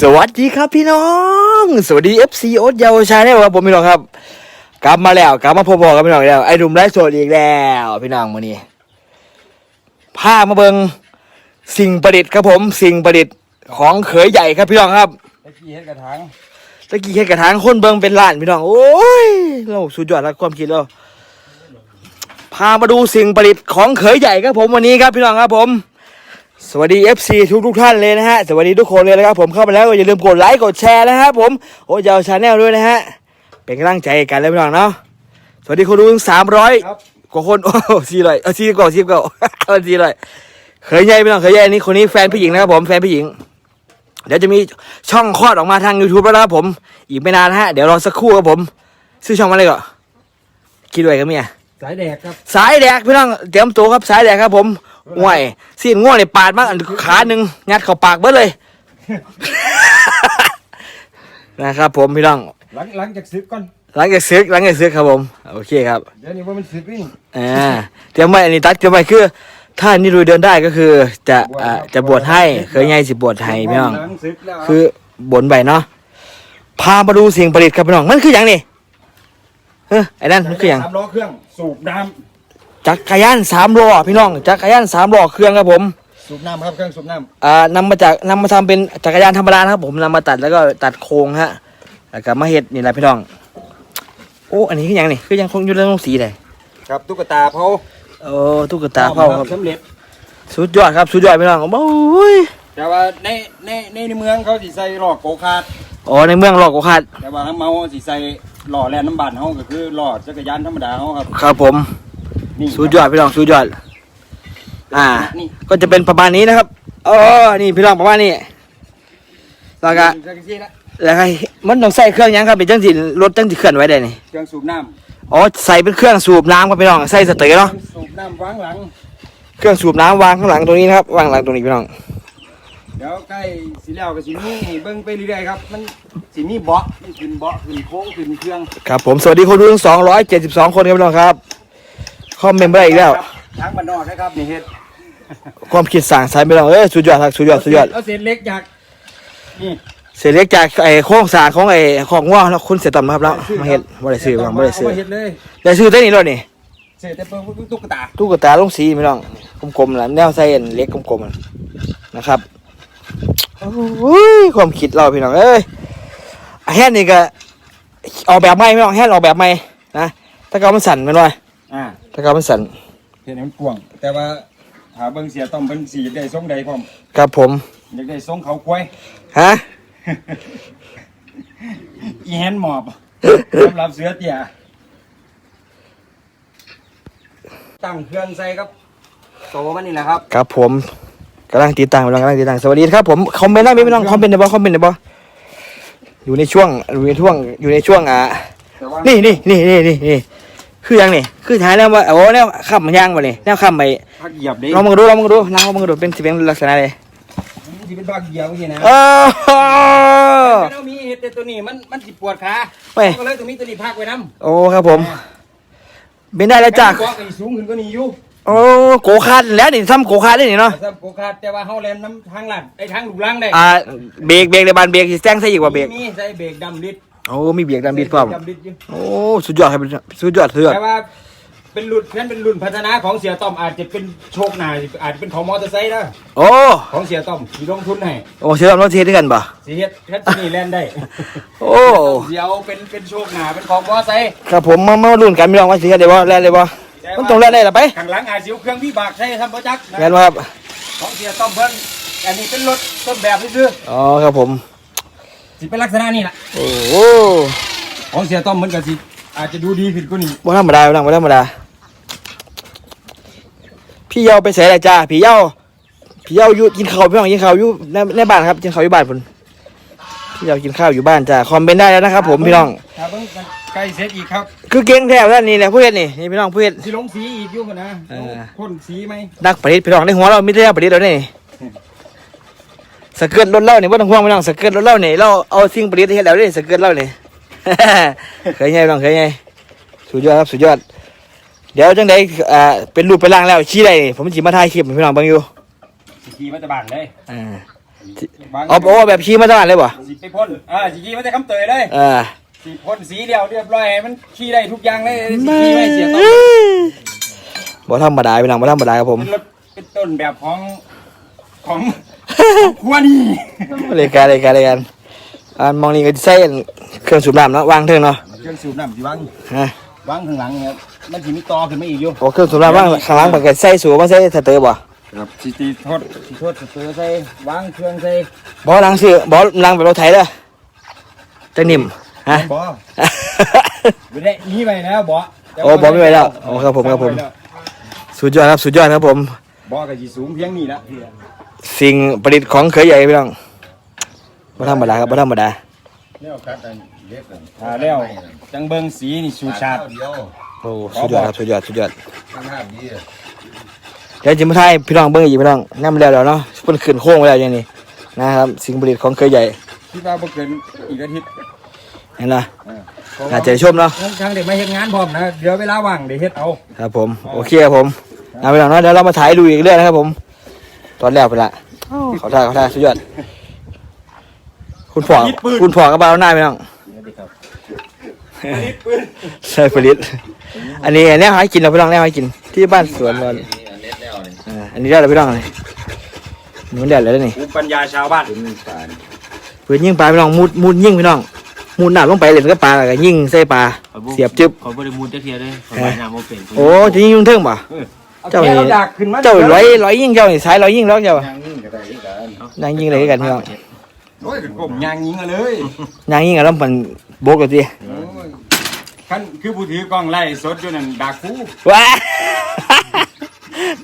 สวัสดีครับพี่น้อง สวัสดี FC โอ๊ตเยาวชายได้ครับผมพี่น้องครับ กลับมาแล้วกลับมาพบๆกับพี่น้องอีกแล้วไอ้ดุมไร้โสดอีกแล้วพี่น้องวันนี้พามาเบิงสิ่งประดิษฐ์ครับผม สิ่งประดิษฐ์ของเขยใหญ่ครับพี่น้องครับตะกี้เฮ็ดกระถางตะกี้เฮ็ดกระถางคนเบิงเป็นล้านพี่น้องโอ้ยเราสุดยอดแล้วความคิดเราพามาดูสิ่งประดิษฐ์ของเขยใหญ่ครับผมวันนี้ครับพี่น้องครับผม สวัสดี FC ทุกทุกๆท่านเลยนะฮะ สวัสดีทุกคนเลยนะครับผมเข้ามาแล้วก็อย่าลืมกดไลค์กดแชร์นะครับผมโอ้ยาวชาแนลด้วยนะฮะ เป็นกำลังใจให้กันเลยพี่น้องเนาะสวัสดีคนดูถึงสามร้อยครับกว่าคนโอ้สี่ร้อยเออสี่กว่าสี่กว่าเออสี่ร้อยเคยใหญ่พี่น้องเคยใหญ่อันนี้คนนี้แฟนผู้หญิงนะครับผมแฟนผู้หญิง เดี๋ยวจะมีช่องคลอดออกมาทาง YouTube แล้วนะครับผม อีกไม่นานนะฮะเดี๋ยวรอสักครู่ครับผมชื่อช่องมาเลยก่อนคิดไว้กันเมียสายแดกครับสายแดกพี่น้องเตรียมตัวครับสายแดกครับผม ห่วยซีนง่วงเนี่ยปาดมากอันขาหนึ่งงัดเข้าปากเบิดเลย นะครับ ผมพี่น้อง หลังหลังจากซึกก่อน หลังจากซึกหลังจากซึกครับผม โอเคครับ เดี๋ยวนี้ว่ามันซึกวิ่งอ่าเตรียมไว้อันนี้ตัดเตรียมไว้คือ ถ้านี่รุยเดินได้ก็คือ จะอ่าจะบวชให้ เคยไงสิบวชให้พี่น้องหลังซึกแล้วคือบนใบเนาะ พามาดูสิ่งประดิษฐ์ครับพี่น้อง มันคืออย่างนี่เฮ้ยไอ้นั่นมันคืออย่างสามล้อเครื่องสูบน้ จักรยานสามล้อพี่น้องจักรยานสามล้อเครื่องครับผมำสูบน้ำครับเครื่องสูบน้อ่านำมาจากนำมาทำเป็นจักรยานธรรมดานะครับ ผมนำมาตัดแล้วก็ตัดโครงฮะแล้วก็มาเฮ็ดนี่แหละพี่น้อง โอ้อันนี้คือหยังนี่คือยังคงอยู่ในโรงสีเลยำครับตุ๊กตาเผาโอ้ตุ๊กตาเผาครับสำเร็จสุดยอดครับสุดยอดพี่น้องโอ้ยแต่ว่าในในในในเมืองเขาสิใส่หลอกโกคาร์ดอ๋อในเมืองหลอกกว่าคาดแต่ว่าทางเมาสิใส่หล่อแลนน้ำบานเขาก็คือหล่อจักรยานธรรมดาเขาครับครับผม นี่สุดยอดพี่น้องสุดยอด อ่า นี่ก็จะเป็นประมาณนี้นะครับอ๋อนี่พี่น้องประมาณนี้แล้วก็จักรยานละแล้วก็มันต้องใส่เครื่องหยังครับเป็นจังสิรถจังสิเคลื่อนไหวได้นี่เครื่องสูบน้อ๋อใส่เป็นเครื่องสูบน้ำครับพี่น้องใส่สเตอร์ำเนาะสูบน้ำวางหลัง เครื่องสูบน้ำวางข้างหลังตรงนี้นะครับวางหลังตรงนี้พี่น้องเดี๋ยวใกล้สิแล้วก็สิมีให้เบิ่งไปเรื่อยๆครับ มันสิมีเบาะมันขึ้นเบาะขึ้นโค้งขึ้นเครื่อง ครับผมสวัสดีคนดูทั้งสองร้อยเจ็ดสิบสองคนครับพี่น้องครับ คอมเมนต์ไปอีกแล้ว ทางบ้านนอกนะครับนี่เฮ็ดความคิดสั่งสรรค์พี่น้องเอ้ยสุดยอดครับสุดยอดสุดยอดเอาเศษเล็กจากนี่เสียเล็กจากไอ้โค้งสร้างของไอ้ของว่าแล้วคุณเสียต่ำนะครับแล้วมาเห็ดบ่ได้ซื้อบ้างบ่ได้ซื้อเามาเฮ็ดเลยได้ซื้อได้นี่ด้วยนี่เศษแต่เพิ่งตุ๊กตาตุ๊กตาลงสีพี่น้องกลมๆนะแนวใส่อันเล็กกลมๆนั่นนะครับโอ้ยความคิดเราพี่น้องเอ้ยแฮนด์นี่ก็ออกแบบใหม่พี่น้องแฮนด์ออกแบบใหม่นะถ้าเกิดมันสั่นแมันว่า อ่าถ้าเกิดมันสั่นเฮ็ดให้มันกว้างแต่ว่าถ้าเบิ่งเสียต้อมเพิ่นสิอยากได้ทรงใดพร้อมครับผม อยากได้ทรงเขาควายฮะ อีแฮนด์หมอบ สำหรับเสือเตี้ยตั้งเครื่องใส่ครับโตมันนี่แหละครับ ครับผมกำลังติดตามกำลังกำลังติดตามสวัสดีครับผมคอมเมนต์ได้ไหมพี่น้องคอมเมนต์ได้บ่คอมเมนต์ได้บ่อยู่ในช่วงอยู่ในช่วงอยู่ในช่วงอะแต่ว่านี่นี่นี่นี่นี่นี่ คือยังนี่คือท้ายแล้วว่าโอ้แนวข้ามมันย่างบ่นี่แนวข้ามไปพักเหยียบเด้ลองมึงดูลองมึงดูลองมึงดูเป็นสิเป็นลักษณะเลยมันสิเป็นพักเหยียบจังซี่นะเออแต่เรามีเฮ็ดแต่ตัวนี้มันมันสิปวดขาไปก็เลยต้องมีตัวนี้พักไว้นำโอ้ครับผมเป็นได้แล้วจ้าก็ก็สูงขึ้นก็นี่อยู่โอ้โกคาดแล้วนี่ซ้ำโกคาดได้นี่เนาะซ้ำโกคาดแต่ว่าเฮาแล่นน้ำทางลัดไอ้ทางลูกลังได้อ่าเบรกเบรกในบานเบรกสิแซงใส่อีกว่าเบรกมีใส่เบรกดำดิด โอ้มีเบรกดำดิดพร้อมดำดิดอยู่โอ้สุดยอดครับสุดยอดสุดยอดแต่ว่าเป็นรุ่นนั้นเป็นรุ่นพัฒนาของเสียต้อมอาจจะเป็นโชคหนาอาจจะเป็นของมอเตอร์ไซค์นะโอ้ของเสียต้อมที่ลงทุนให้โอ้เชื่อมรถเทสด้วยกันป่ะสิเฮ็ดแค่ตัวนี้แล่นได้โอ้เดี๋ยวเป็นเป็นโชคหนาเป็นของมอเตอร์ไซค์ครับผมมามาลุ้นกันพี่น้องว่าสิเฮ็ดได้บ่แล่นได้บ่มันต้องแล่นได้ล่ะไปข้างหลังอาจสิเอาเครื่องวิบากใช้ทำประจักษ์นะแม่นบ่ครับของเสียต้อมเพิ่นอันนี้เป็นรถต้นแบบซื่ออ๋อครับผมๆ สิเป็นลักษณะนี้ล่ะโอ้โหของเสียต้อมมันก็สิอาจจะดูดีขึ้นกว่านี้บ่ธรรมดาบ่ธรรมดา พี่เยาไปใส่อะไรจ้าพี่เยาพี่เยาอยู่กินข้าวพี่น้องกินข้าวอยู่ในในบ้านครับกินข้าวอยู่บ้านพุ่นพี่เยากินข้าวอยู่บ้านจ้าคอมเมนต์ได้แล้วนะครับ ผมพี่น้องถ้าเบิ่งกันใกล้เสร็จอีกครับคือเก่งแท้แล้วนี่แหละผู้เฮ็ดนี่นี่พี่น้องผู้เฮ็ดสิลงสีอีกอยู่กันนะเออพ่นสีไหมนักประดิษฐ์พี่น้องในหัวเรามีแต่นักประดิษฐ์แล้วนี่ส เกิร์ตรถเล่านี่บ่ต้องห่วงพี่น้องสเกิร์ตรถเล่านี่เราเอาสิ่งประดิษฐ์ที่เฮ็ดแล้วนี่สเกิร์ตเล่านี่เคยไงพี่น้องเคยไงสุดยอดครับสุดยอด เดี๋ยวจังไดอ่าเป็นรูปเป็นร่างแล้วชี้ได้นี่ผมสิมาถ่ายคลิปให้พี่น้องเบิ่งอยู่สีขี่มาจะบานเลยอ่าบางเอาโอ้แบบขี่มาตลาดเลยบ่สิไปพ่นอ่าสิขี่มันจะคำเตยเลยเออสีพ่นสีเดียวเรียบร้อยให้มันขี่ได้ทุกอย่างเลยสีขี่ไม่เสียต้นบ่ธรรมดาพี่น้องบ่ธรรมดาครับผมเป็นรถเป็นต้นแบบของของ ครัวนี่รายการรายการรายการอ่ามองนี่ก็สิใส่เครื่องสูบน้ำเนาะวางเทิงเนาะเครื่องสูบน้ำที่วางฮะวางข้างหลังเนี่ยมันสิมีต่อขึ้นมาอีกอยู่โอ้เครื่องสูบน้ำวางข้างหล่างมันก็ใส่สูบมาใส่สเตอร์บ่ครับสิตีโทษสิโทษสเตอร์ใส่วางเครื่องใส่บ่หลังซื้อบ่หลังแบบรถไถเด้อจังนิ่มฮะบ่ไม่ได้หนี่ไปแล้วบ่โอ้บ่ไม่ไหวแล้วโอ้ครับผมครับผมสุดยอดครับสุดยอดครับผมบ่ก็สิสูงเพียงนี้ละ สิ่งประดิษฐ์ของเคยใหญ่พี่น้องบ่ธรรมดาครับบ่ธรรมดาอ่าแล้วจังเบิงสีนี่สูชาติโอ้สุดยอดครับสุดยอดสุดยอดข้างหน้าดีอะเดี๋ยวจะมาถ่ายพี่น้องเบิ่งอีกพี่น้องนำแล้วแล้วเนาะเพิ่นขึ้นโค้งไว้แล้วอย่างนี้นะครับ สิ่งประดิษฐ์ของเคยใหญ่คิดว่าบ่เกินอีกอาทิตย์เห็นล่ะเออน่าจะชมเนาะทางเด็กมาเฮ็ดงานพร้อมนะเดี๋ยวเวลาว่างเดี๋ยวเฮ็ดเอาครับผมโอเคครับผมเอาพี่น้องเนาะเดี๋ยวเรามาถ่ายดูอีกเรื่องนะครับผมต อนแรกไปละเขาท่าเขาท่าสุดยอด คุณพ่อคุณพ่อกับบ้านหน้าพี่น้องใช่ผลิต อันนี้อันนี้ให้กินเราพี่น้องแน่ให้กิน ที่บ้านสวนเราอันนี้แล้วนี่อ่าอันนี้ได้เราพี่น้องเลยมันได้แล้วนี่ภูมิปัญญาชาวบ้านเป็นปลาปืนยิงปลาพี่น้องมุดมุดยิงพี่น้องมุดหนาลงไปเลยก็ปลาแล้วก็ยิงใส่ปลาเสียบจึ๊บเขาบริมูลจะเทียด้วยเขาว่ายน้ำโมเป็นโอ้จะยิงยุ่งเทิงป่ะ เอาเจ้าแค่นี่เราดักขึ้นมาเจ้าร้อยร้อยยิงเจ้านี่สายร้อยยิงแล้วเจ้าย่างนี่ก็ได้อีกอันนางยิงอะไรกันพี่น้องโอ้ยกบยางยิงเอาเลยนางยิงอะไรมันโบกเลยทีโอ้ยคันคือผู้ถือกล้องไล่สดอยู่นั่นดักฟูว้า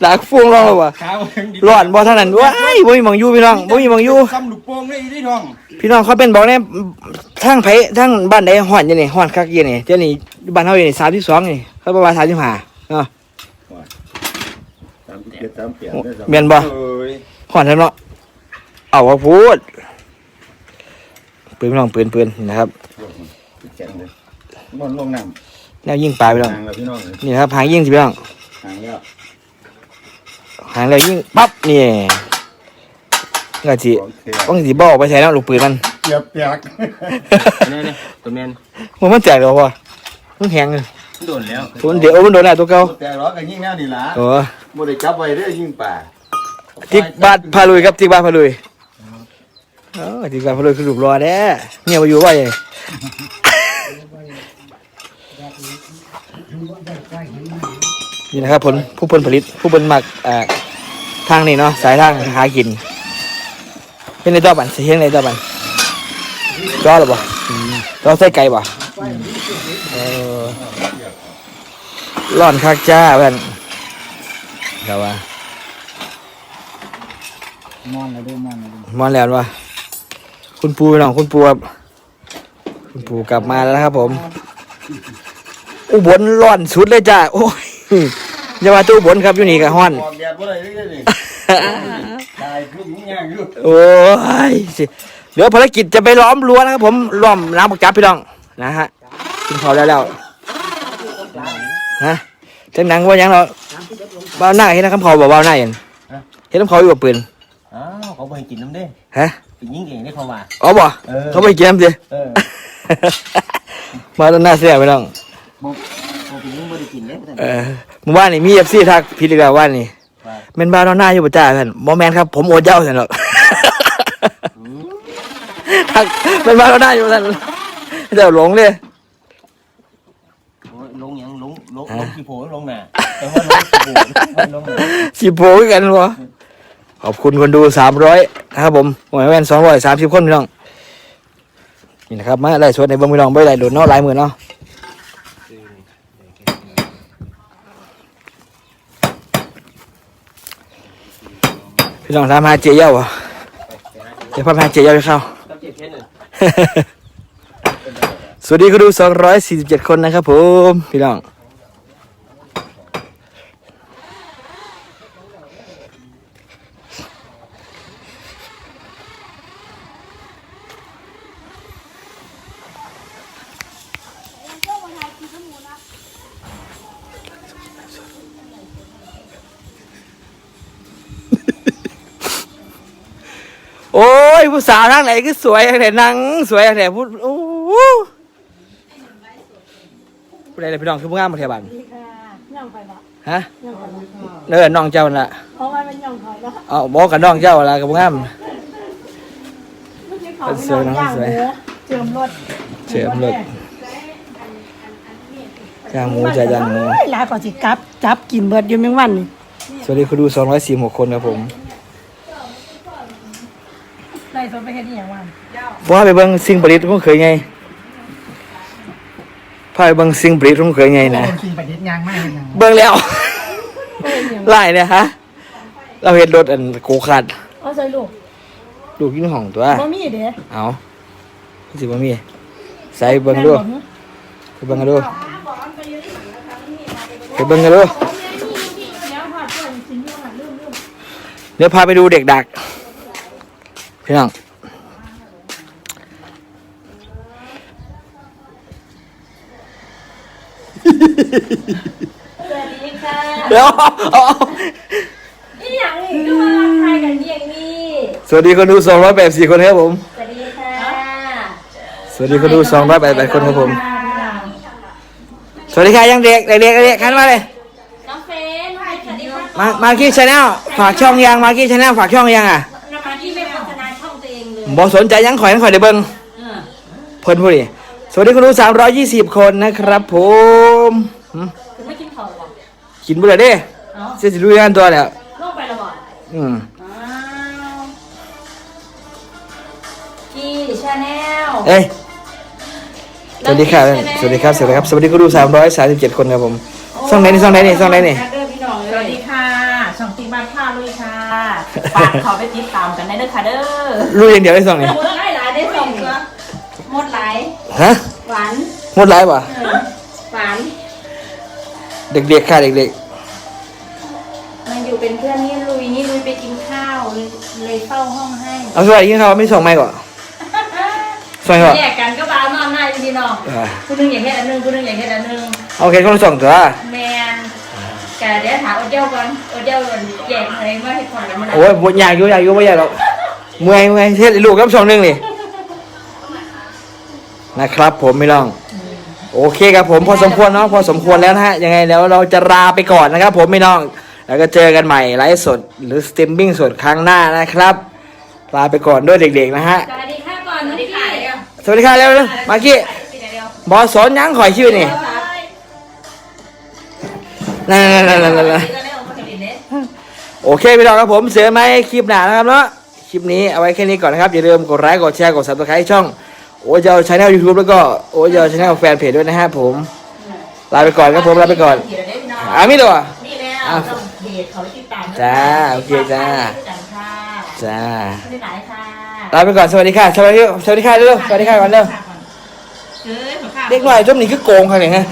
ดักฟุ้งร้องเลยวะขาวเพิ่งดีร้อนบ่เท่านั้นว้ายบ่มีหมองอยู่พี่น้องบ่มีหมองอยู่ซ้ำลูกโป่งเลยอีที่ท้องพี่น้องเขาเป็นบอกเนี่ยทางไผทางบ้านใดฮ้อนจังนี่ฮ้อนคักเยี่ยนี่เจ้านี่บ้านเฮาอยู่นี่32นี่เขาบอกว่า35เนาะสามสิบเจ็ดสามเปลี่ยนได้สามแม่นบ่เอ้ยฮ้อนแท้เนาะเอาว่าพูดปืนพี่น้องปืนปืนนี่นะครับแข็งเลยมันลงน้แนวยิงปลาพี่ำน้องห่างแล้วพี่น้องเลยนี่นะครับหางยิงสิพี่น้องห่างแล้วหางแล้วยิงปั๊บนี่ก็สิของเทียต้องสิบ่ออกไปใส่แล้วลูกปืนมันเปียกเปียก นี่นี่ตัวแมนมันมันแตกแล้ววะมันแข็งเลย โดนแล้วตัวเดี๋ยวมันโดนแล้วตัวเก่าแต่ร้อนกันยิ่งแน่นี่ล่ะโอ้บ่ได้จับไว้เด้อยิ่งป่าจิกบาดพาลุยครับจิกบาดพาลุยเออจิกบาดพาลุยคือลูกรอแด้เนี่ยมาอยู่ว่าอย่างนี่นะครับผลผู้ผลผลิตผู้ผลหมักอ่าทางนี้เนาะสายทางหากินเป็นในตัวบันเสียงในตัวบันจอหรือเปล่าจอใส่ไก่ป่ะ เออร้อนคักจ้าเพื่อนเดี๋ยวว่ามอนแล้วดูมอนแล้วดูมาแล้ววะคุณปูน้องคุณปูครับคุณปูกลับมาแล้วนะครับ ผม อุบลร้อนสุดเลยจ้าโอ้ยอย่าว่าแตัวอุบลครับอยู่นี่กับฮ้อนออกแดดบ่ได้เลยนี่ตายคือมึงย่างอยู่โอ้ยสิเดี๋ยวภารกิจจะไปล้อมรั้วนะครับผมล้อมน้ำปักจับพี่น้องนะฮะ กินพอแล้วแล้วฮะจังหนังว่าหยังเราบ้าวหน้าเห็นนะคำเขาบอกบ้าวหน้าเห็นเห็นคำเขาอยู่กับปืนอ้าวเขาไปกินน้ำเด้ฮะไปยิงเองได้เขาว่าอ๋อบ่เขาไปกินน้ำสิเออมาตอนหน้าเสียพี่น้องเขาไปยิงไม่ได้กินเลยเออหมู่บ้านนี่มีเอฟซีทักผิดอีกแล้วว่านี่เมนบ้านนอนหน้าอยู่ประจ้าท่านบอแมนครับ ผมโอดเหย้าท่านหรอกทักเมนบ้านนอนหน้าอยู่ท่านเจ้าหลงเลยโอ้ยลงยัง ลงลงลงกี่โผล่ลงหน่ะแต่ว่าลงกี่โผล่ลงหน่ะสิบโผล่กันวะขอบคุณคนดูสามร้อยนะครับผมหวยแว่นสองร้อยสามสิบคนพี่น้อง นี่นะครับมาไล่สวดในเบิ้งพี่น้องไม่ไล่โดนเนาะหลายหมื่นเนาะพี่น้องทำหาเจียเย้าวะเดี๋ยวพ่อพาเจียเย้าไปเข้าต้องเจ็บเพชรเลยสวัสดีคุณดู 247 คนนะครับผม พี่น้อง โโอ้ยผู้สาวทางไหนก็สวยทางไหนนางสวยทางไหนพูดโอ้โหผู้ใดเลยพี่น้องคือผู้งามมาเทียบันดีค่ะย่องไปบ่ฮะย่องไปบ่เนินน้องเจ้านั่นละเพราะว่ามันย่องคอยเนาะเอาบอกกับน้องเจ้าละกับผู้งามเมื่อกี้เขาสวยนะย่างสวยหมูเจิมรถเจิมรถย่างหมูจะย่างหมูเอ้ยลาก่อนสิกลับจับกินเบิดอยู่แมงวันนี่สวัสดีคุณดู246คนครับผม ได้สดไปแค่นี้อย่างวันว่าไปเบิ่งสิ่งประดิษฐ์ผมเคยไงพาไปเบิ่งสิ่งประดิษฐ์ผมเคยไงนะกินไปนิดยางมากเลยนะเบิ่งแล้วไล่เนี่ยฮะ เราเห็นรถอันโกคัดเอาใส่ลูกลูกอยิ่ห้องตัว บ่มีเด้เอาสิบ่มี ใส่เบิ่งดูไปเบิ่งกันดูไปเบิ่งกันดูเดี๋ยวพาไปดูเด็กดัก พี่น้องสวัสดีค่ะเดี๋ยวเอานี่อย่างนี้ก็มาทายกันอย่างนี้สวัสดีคนดู284คนครับผม สวัสดีค่ะสวัสดีคนดู288คนครับผม สวัสดีค่ะยังเด็กเด็กเด็กเด็กขันมาเลย น้องเฟนสวัสดีค่ะมามากี้ชาแนลฝากช่องยังมากี้ชาแนลฝากช่องยังอะ องตัวเองเลยบอสนใจยังข่อยยังข่อยได้เบิ่งเออเพิ่นพูดดิสวัสดีคุณดู320 คนนะครับผมหึคือไม่กินข้าวหรอกินบุหรี่เด้เนาะเสียสิรู้งานตัวแล้วลงไปและบ่อืมอ้าวพี่ชาแนลเอ้ยสวัสดีครับสวัสดีครับสวัสดีครับสวัสดีคุณดู337 คนครับผมช่องไหนนี่ช่องไหนนี่ช่องไหนนี่เด้อพี่น้อง สเลวัสยดีค่ะ ช่องติ๊กบ้านผ้าลุยค่ะฝากเขาไปติดตามกันได้เด้อค่ะเด้อรู้อย่างเดียวได้ช่องนี้หมดหลายหลายได้ส่งเสือหมดหลายฮะหวานหมดไลฟ์ป่ะเออหวานเด็กๆค่ะเด็กมันอยู่เป็นเพื่อนนี่ลุยนี่ลุยไปกินข้าวเลยเลยเฝ้าห้องให้ๆเอาสวัสดีครับไม่ส่งไม่ก่อนส่งไม่ก่อนแยกกันก็บ้านอนหน้าอยู่ดีเนาะอ่าผู้หนึงอย่างเฮ็ดอันหนึงผู้หนึงอย่างเฮ็ดอันหนึงโอเคคนละส่งตัวแมนแกเดี๋ยวถามอดเดียวก่อนอดเดียวก่อนแยกอะไรมาให้คนกันมาโอ้ยบ่อยากอยู่อยากอยู่ไม่อยากหรอกเมื่อยเมื่อยเฮ็ดให้ลูกกับช่องหนึงนี่นะครับ ผมไม่ลอง โอเคครับผมพอสมควรเนาะพอสมควรแล้วนะฮะยังไงแล้วเราจะลาไปก่อนนะครับผมไม่น้อง แล้วก็เจอกันใหม่ไลฟ์สดหรือสตรีมมิ่งสดครั้งหน้านะครับลาไปก่อนด้วยเด็กๆนะฮะสวัสดีค่ะก่อนสวัสดีค่ะเดี๋ยวสวัสดีครับเร็วๆมากี้เดี๋ยวบอสสอนยังข่อยชื่อนี่นั่นนั่น นั่นนั่นนั่นโอเคพี่น้องครับผมเสือไหมคลิปหนานะครับเนาะคลิปนี้เอาไว้แค่นี้ก่อนนะครับ อย่าลืมกดไลค์กดแชร์กดซับสไครต์ช่องโอ้ยเจ้าชาแนลยูทูบแล้วก็โอ้ยเจ้าชาแนลแฟนเพจด้วยนะฮะผมลาไปก่อนครับผมลาไปก่อนอามิตัวนี่แล้วต้องเพจเขาติดตามจ้าโอเคจ้าจ้าลาไปก่อนสวัสดีค่ะสวัสดีสวัสดีค่ะเร็วสวัสดีค่ะก่อนเร็วเด็กหน่อยจุ่มนี่คือโกงค่ะเนี่ยฮะ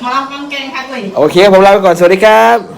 หมาลำฟังเก่งค่ะเว้ย โอเคผมลาไปก่อนสวัสดีครับ